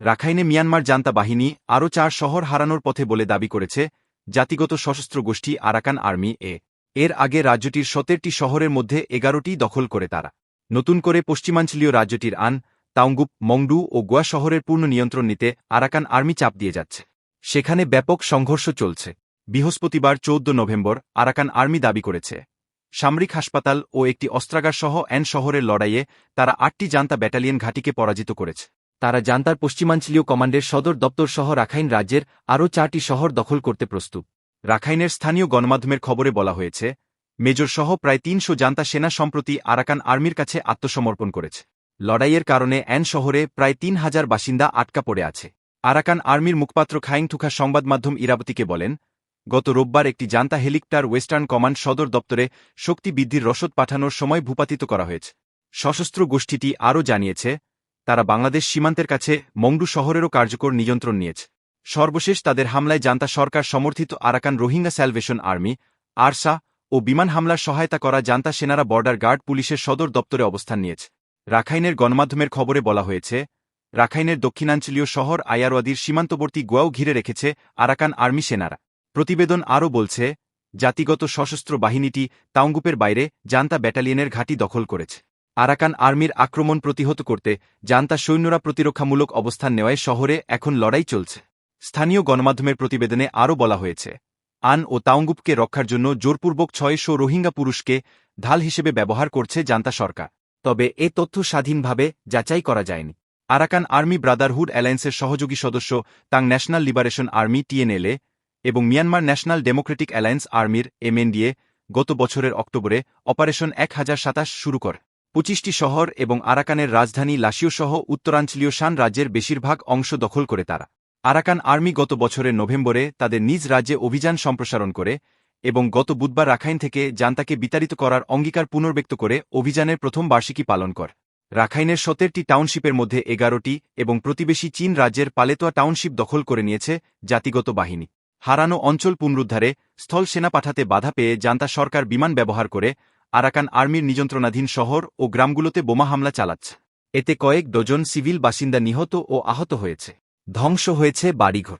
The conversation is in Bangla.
রাখাইনে মিয়ানমার জান্তা বাহিনী আরও চার শহর হারানোর পথে বলে দাবি করেছে জাতিগত সশস্ত্র গোষ্ঠী আরাকান আর্মি এ। এর আগে রাজ্যটির সতেরটি শহরের মধ্যে এগারোটি দখল করে তারা। নতুন করে পশ্চিমাঞ্চলীয় রাজ্যটির আন তাওঙ্গুপ মংডু ও গোয়া শহরের পূর্ণ নিয়ন্ত্রণ নিতে আরাকান আর্মি চাপ দিয়ে যাচ্ছে। সেখানে ব্যাপক সংঘর্ষ চলছে। বৃহস্পতিবার চৌদ্দ নভেম্বর আরাকান আর্মি দাবি করেছে। সামরিক হাসপাতাল ও একটি অস্ত্রাগার সহ এন শহরের লড়াইয়ে তারা আটটি জান্তা ব্যাটালিয়ন ঘাঁটিকে পরাজিত করেছে। তারা জান্তার পশ্চিমাঞ্চলীয় কমান্ডের সদর দপ্তর সহ রাখাইন রাজ্যের আরও চারটি শহর দখল করতে প্রস্তুত। রাখাইনের স্থানীয় গণমাধ্যমের খবরে বলা হয়েছে, মেজর সহ প্রায় তিনশো জান্তা সেনা সম্প্রতি আরাকান আর্মির কাছে আত্মসমর্পণ করেছে। লড়াইয়ের কারণে অ্যান শহরে প্রায় তিন হাজার বাসিন্দা আটকা পড়ে আছে। আরাকান আর্মির মুখপাত্র খাইং থুখা সংবাদ মাধ্যম ইরাবতীকে বলেন, গত রোববার একটি জান্তা হেলিকপ্টার ওয়েস্টার্ন কমান্ড সদর দপ্তরে শক্তি বৃদ্ধির রসদ পাঠানোর সময় ভূপাতিত করা হয়েছে। সশস্ত্র গোষ্ঠীটি আরও জানিয়েছে তারা বাংলাদেশ সীমান্তের কাছে মংডু শহরেরও কার্যকর নিয়ন্ত্রণ নিয়েছে। সর্বশেষ তাদের হামলায় জান্তা সরকার সমর্থিত Arakan Rohingya Salvation Army, ARSA ও বিমান হামলার সহায়তা করা জান্তা সেনারা বর্ডার গার্ড পুলিশের সদর দপ্তরে অবস্থান নিয়েছে। রাখাইনের গণমাধ্যমের খবরে বলা হয়েছে, রাখাইনের দক্ষিণাঞ্চলীয় শহর আয়ারওয়াদির সীমান্তবর্তী গোয়াও ঘিরে রেখেছে আরাকান আর্মি সেনারা। প্রতিবেদন আরও বলছে, জাতিগত সশস্ত্র বাহিনীটি তাওঙ্গুপের বাইরে জান্তা ব্যাটালিয়নের ঘাঁটি দখল করেছে। আরাকান আর্মির আক্রমণ প্রতিহত করতে জান্তা সৈন্যরা প্রতিরক্ষামূলক অবস্থান নেওয়ায় শহরে এখন লড়াই চলছে। স্থানীয় গণমাধ্যমের প্রতিবেদনে আরও বলা হয়েছে, আন ও তাওঙ্গুপকে রক্ষার জন্য জোরপূর্বক ছয়শো রোহিঙ্গা পুরুষকে ঢাল হিসেবে ব্যবহার করছে জান্তা সরকার। তবে এ তথ্য স্বাধীনভাবে যাচাই করা যায়নি। আরাকান আর্মি ব্রাদারহুড অ্যালায়েন্সের সহযোগী সদস্য Ta'ang national liberation army TNLA এবং মিয়ানমার ন্যাশনাল ডেমোক্রেটিক অ্যালায়েন্স আর্মির এমএনডিএ গত বছরের অক্টোবরে অপারেশন এক হাজার সাতাশ শুরু করে। পঁচিশটি শহর এবং আরাকানের রাজধানী লাসিও সহ উত্তরাঞ্চলীয় শান রাজ্যের বেশিরভাগ অংশ দখল করে তারা। আরাকান আর্মি গত বছরের নভেম্বরে তাদের নিজ রাজ্যে অভিযান সম্প্রসারণ করে এবং গত বুধবার রাখাইন থেকে জান্তাকে বিতাড়িত করার অঙ্গীকার পুনর্ব্যক্ত করে অভিযানের প্রথম বার্ষিকী পালন কর। রাখাইনের সতেরটি টাউনশিপের মধ্যে এগারোটি এবং প্রতিবেশী চীন রাজ্যের পালেতোয়া টাউনশিপ দখল করে নিয়েছে জাতিগত বাহিনী। হারানো অঞ্চল পুনরুদ্ধারে স্থল সেনা পাঠাতে বাধা পেয়ে জান্তা সরকার বিমান ব্যবহার করে আরাকান আর্মির নিযন্ত্রণাধীন শহর ও গ্রামগুলোতে বোমা হামলা চালাচ্ছে। এতে কয়েক ডজন সিভিল বাসিন্দা নিহত ও আহত হয়েছে। ধ্বংস হয়েছে বাড়িঘর।